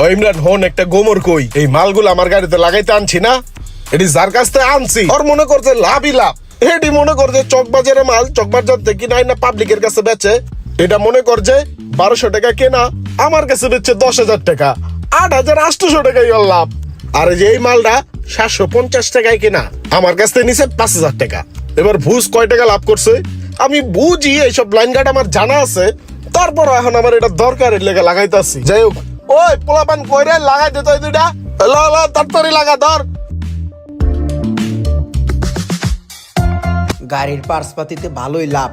ও ইমরান, হন, একটা গোমর কই? এই মালগুলো আমার গাড়িতে লাগাইতে আনছি না? এটি যার কাছ থেকে আনছি। ওর মনে করছে লাভই লাভ। এটি মনে করছে চকবাজারে মাল, চকবাজার থেকে নাই না পাবলিকের কাছে বেচে। এটা মনে করছে বারোশো টাকা কেনা, আমার কাছে বেচছে দশ হাজার টাকা। আট হাজার আটশোশো টাকাই ওর লাভ। আর যে এই মালটা সাতশো পঞ্চাশ টাকায় কেনা, আমার কাছ থেকে নিছে পাঁচ হাজার টাকা। এবার ভুজ কয় টাকা লাভ করছে? আমি বুঝি এইসব লাইন গার্ড আমার জানা আছে। তারপর এখন আমার এটা দরকারের লেগে লাগাইতাছি যাই হোক ওই পোলাপান কইরে লাগাই দে তো এই দুইটা। ল ল তাড়াতাড়ি লাগা ধর। গাড়ির পার্সপাতিতে ভালোই লাভ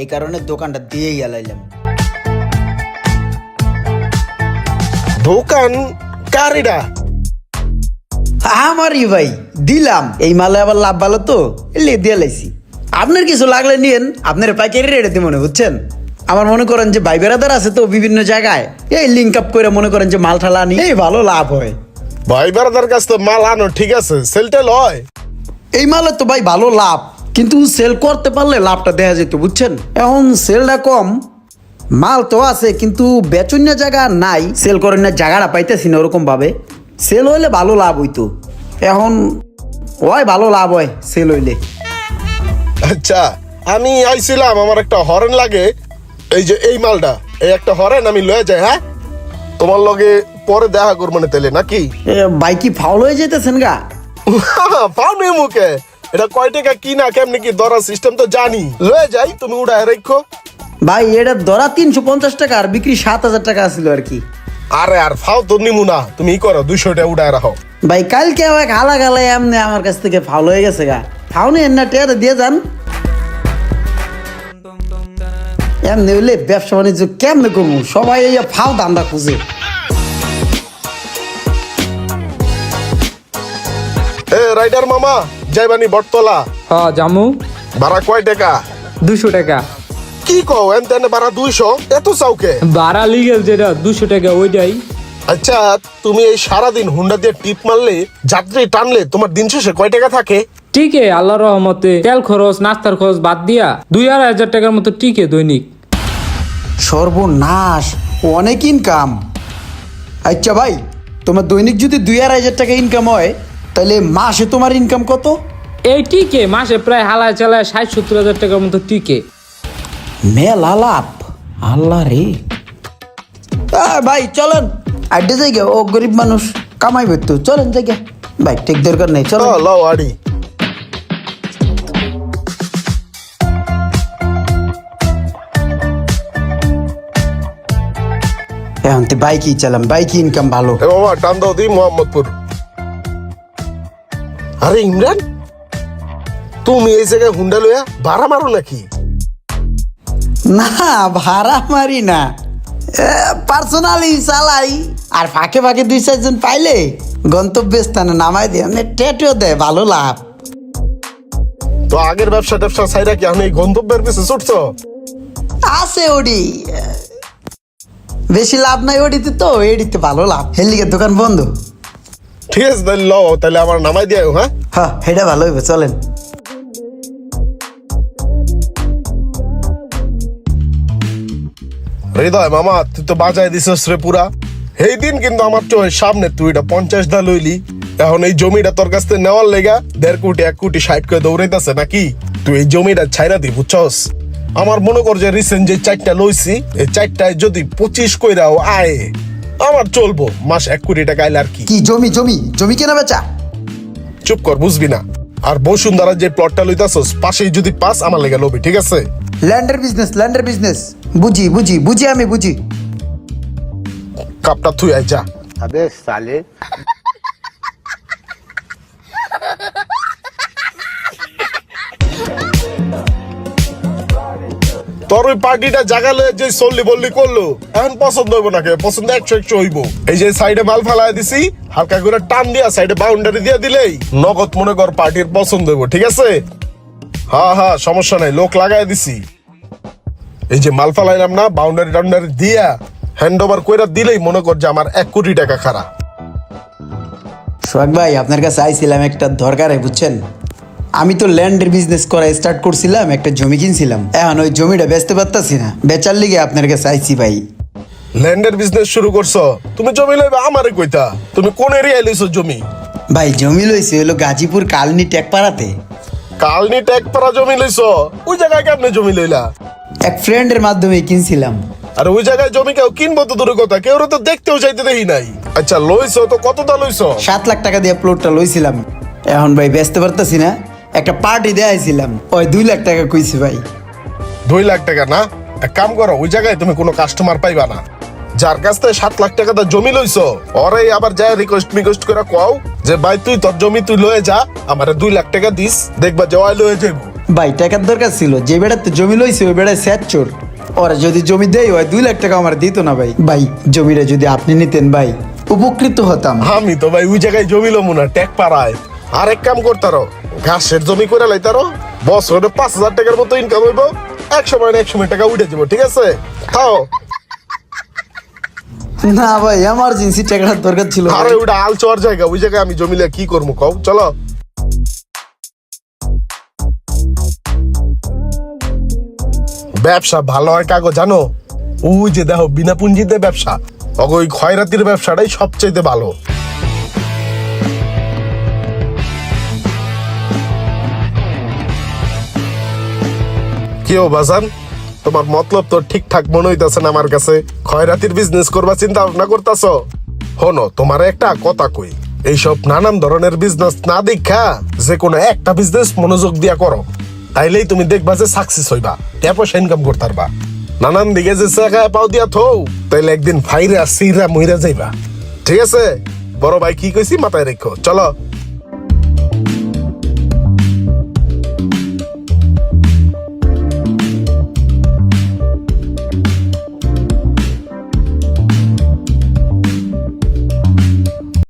এই কারণে দোকানটা দিয়েই এলাইলাম। দোকান কারিডা? আমারই ভাই দিলাম। এই মালে আবার লাভ ভালো তো এলে দিয়ে লাইছি। আপনার কিছু লাগলে নিয়েন আপনার পাইকারি রেটে দিয়ে মনে বুঝছেন? আমার মনে করেন যে ভাই বেড়াদার আছে তো বিভিন্ন জায়গায় এই লিঙ্ক আপ করে মনে করেন যে মাল ঠালা আনি। এই ভালো লাভ হয়। ভাই বেড়াদার কাছ তো মাল আনো ঠিক আছে সেলটা হয়। এই মালে তো ভাই ভালো লাভ কিন্তু সেল করতে পারলে লাভটা দেখা যেত বুঝছেন? এখন সেলটা কম মাল তো আছে কিন্তু বেচন্য জায়গা নাই সেল করেন না জায়গাটা পাইতেছি না ওরকম ভাবে সেল হইলে ভালো লাভ হইতো। এখন হয় ভালো লাভ হয় সেল হইলে। আচ্ছা আমি আইছিলাম আমার একটা হরেন লাগে এই যে এই মালটা এই একটা হরেন আমি লয়ে যাই হ্যাঁ? তোমার লগে পরে দেখা করব না তাহলে নাকি? ভাই কি ফাউল হয়ে যেতেছেন গা? পাও নেই মুখে। এটা কয় টাকা কি না কেমনি কি দরা সিস্টেম তো জানি। লয়ে যাই তুমি উড়ায় রেখো ভাই এটা ধরা তিনশো পঞ্চাশ টাকা আর বিক্রি সাত হাজার টাকা ছিল আর কি। আরে আর ফাও তো নিমু না। তুমি ই করো দুইশো টাকা উড়ায় রাখো। ভাই কালকে এক হালা গালা এমনি আমার কাছ থেকে ফাউল হয়ে গেছে গা। ফাউল নিয়ে না টেয়ারে দিয়ে যান। এমনি হইলে ব্যবসা বাণিজ্য কেমনে করব? সবাই এই ফাও দান্দা খুঁজে। এ রাইডার মামা যাইবানি বটতলা। হ্যাঁ জামু। ভাড়া কয় টাকা? দুশো টাকা। কি কও এন তেনে ভাড়া দুইশো? এত চাউকে ভাড়া লিগেল যেটা দুশো টাকা ওইটাই। আচ্ছা তুমি এই সারাদিন হুন্ডা দিয়ে টিপ মারলে যাত্রী টানলে তোমার দিন শেষে কয় টাকা থাকে? টিকে আল্লাহ রহমতে তেল খরচ নাস্তার খরচ বাদ দিয়া দুই আড়াই হাজার টাকার মতো টিকে দৈনিক। সর্বনাশ। অনেক ইনকাম আচ্ছা ভাই তোমার দৈনিক যদি দুই আড়াই হাজার টাকা ইনকাম হয় তাহলে মাসে তোমার ইনকাম কত? এই টিকে মাসে প্রায় হালায় চালায় ষাট সত্তর হাজার টাকার মতো টিকে মেলা লাভ আল্লাহ রে। ভাই চলেন। আড্ডে জায়গা ও গরিব মানুষ কামাই তো চলেন জায়গা। ভাই ঠিক দরকার নেই চলো ল লও আড়ি। বাইকই চালাম বাইকই ইনকাম ভালো। এ মামা টান দাও দি মোহাম্মদপুর। আরে ইমরান তুমি এই জায়গায় হুন্ডা লইয়া ভাড়া মারো নাকি? না ভাড়া মারি না। পার্সোনালি চালাই। আর ফাঁকে ফাঁকে দুই চারজন পাইলে গন্তব্যস্থানে নামাই দিয়ে মানে টেটেও দেয় ভালো লাভ। তো আগের ব্যবসা ট্যাবসা সাইরা কি আমি এই গন্তব্যের পিছে ছুটছো? আছে ওডি। বেশি লাভ নাই ওডিতে তো এডিতে ভালো লাভ। হেলিকের দোকান বন্ধ। ঠিক আছে তাহলে লও তাহলে আমার নামাই দিও হ্যাঁ? হ্যাঁ এটা ভালো হইবে চলেন। হৃদয় মামা তুই তো বাজায় দিছিস রে পুরা। এই দিন কিন্তু আমার চোখের সামনে তুই এটা পঞ্চাশ দা লইলি। এখন এই জমিটা তোর কাছ থেকে নেওয়ার লেগা দেড় কোটি এক কোটি ষাট করে দৌড়াইতেছে নাকি? তুই এই জমিটা ছাইরা দি বুঝছস? আমার মনে কর যে রিসেন্ট যে চারটা লইছি এই চারটায় যদি পঁচিশ কইরাও আয় আমার চলবো। মাস এক কোটি টাকা আইলে আর কি? কি জমি জমি? জমি কেনা বেচা? চুপ কর বুঝবি না। আর বসুন্ধরা যে প্লটটা লইতাছস পাশেই যদি পাস আমার লেগে লবি ঠিক আছে? ল্যান্ডের বিজনেস ল্যান্ডের বিজনেস বুঝি বুঝি বুঝি আমি বুঝি। কাপটা থুই আয় যা। আবে সালে। তোর ওই পার্টিটা জাগালে যে চল্লি বললি করল, এখন পছন্দ হইব নাকি? পছন্দ একশো একশো হইব। এই যে সাইডে মাল ফেলায় দিছি, হালকা করে টান দিয়া সাইডে বাউন্ডারি দিয়ে দিলেই নগদ মনে কর পার্টির পছন্দ হইব, ঠিক আছে? হ্যাঁ হ্যাঁ সমস্যা নাই, লোক লাগাই দিছি। এই যে মাল ফেলাইলাম না বাউন্ডারি টাউন্ডারি দিয়া হ্যান্ড ওভার কইরা দিলেই মনে কর যে আমার এক কোটি টাকা খারাপ। সোহাগ ভাই, আপনার কাছে আইছিলাম একটা দরকারে, বুঝছেন? আমি তো ল্যান্ডের বিজনেস করা স্টার্ট করছিলাম একটা জমি কিনছিলাম। এখন ওই জমিটা বেচতে পারতাছি না। বেচার লিগে আপনার কাছে আইছি ভাই। ল্যান্ডের বিজনেস শুরু করছ? তুমি জমি লইবা আমারে কইতা। তুমি কোন এরিয়ায় লইছো জমি? ভাই জমি লইছে হলো গাজীপুর কালনি টেকপাড়াতে। কালনি পারা জমি লইছো? ওই জায়গায় কেমনে জমি লইলা? এক ফ্রেন্ডের মাধ্যমে কিনছিলাম। আর ওই জায়গায় জমি কেউ কিনবো তো দূরের কথা কেউ তো দেখতেও চাইতে দেখি নাই। আচ্ছা লইছো তো কতটা লইছো? সাত লাখ টাকা দিয়ে প্লটটা লইছিলাম। এখন ভাই ব্যস্ত পারতেছি না। একটা পার্টি দেয়াইছিলাম ওই দুই লাখ টাকা কইছি ভাই। দুই লাখ টাকা না? এক কাম করো ওই জায়গায় তুমি কোনো কাস্টমার পাইবা না। যার কাছ থেকে সাত লাখ টাকা দা জমি লইছো ওরে আবার যায় রিকোয়েস্ট মিকোয়েস্ট করে কও যে ভাই তুই তোর জমি তুই লয়ে যা আমার দুই লাখ টাকা দিস দেখবা জয় লয়ে যাইবো। ভাই টাকার দরকার ছিল যে বেড়াতে জমি লইছে ওই বেড়ায় স্যাট চোর। ওরা যদি জমি দেয় ওই দুই লাখ টাকা আমার দিত না ভাই। ভাই জমিটা যদি আপনি নিতেন ভাই উপকৃত হতাম। আমি তো ভাই ওই জায়গায় জমি লমু না ট্যাগ পাড়ায় আর এক কাম করতারো ঘাসের জমি করে লাইতারো বছরে পাঁচ হাজার টাকার মতো ইনকাম হইব এক সময় না এক সময় টাকা উঠে যাব ঠিক আছে? খাও। না ভাই এমার্জেন্সি টাকার দরকার ছিল আরে ওটা আল চর জায়গা ওই জায়গায় আমি জমিলে কি করব কও চলো। ব্যবসা ভালো হয় কাগো জানো? ওই যে দেখো বিনা পুঞ্জিতে ব্যবসা। ওই খয়রাতির ব্যবসাটাই সবচেয়ে ভালো। কেউ বাজান? তোমার মতলব তো ঠিকঠাক মনে হইতাছে না আমার কাছে। খয়রাতির বিজনেস করবা চিন্তা ভাবনা করতাছ? হনো, তোমার একটা কথা কই। এইসব নানান ধরনের বিজনেস না দেখা, যে কোনো একটা বিজনেস মনোযোগ দিয়া করো। তাইলেই তুমি দেখবা যে সাকসেস হইবা ট্যাপ পয়সা ইনকাম করতে পারবা নানান দিকে যে জায়গায় পাও দিয়া থৌ তাইলে একদিন ফাইরা সিরা মইরা যাইবা। ঠিক আছে? বড় ভাই কি কইছি মাথায় রেখো। চলো।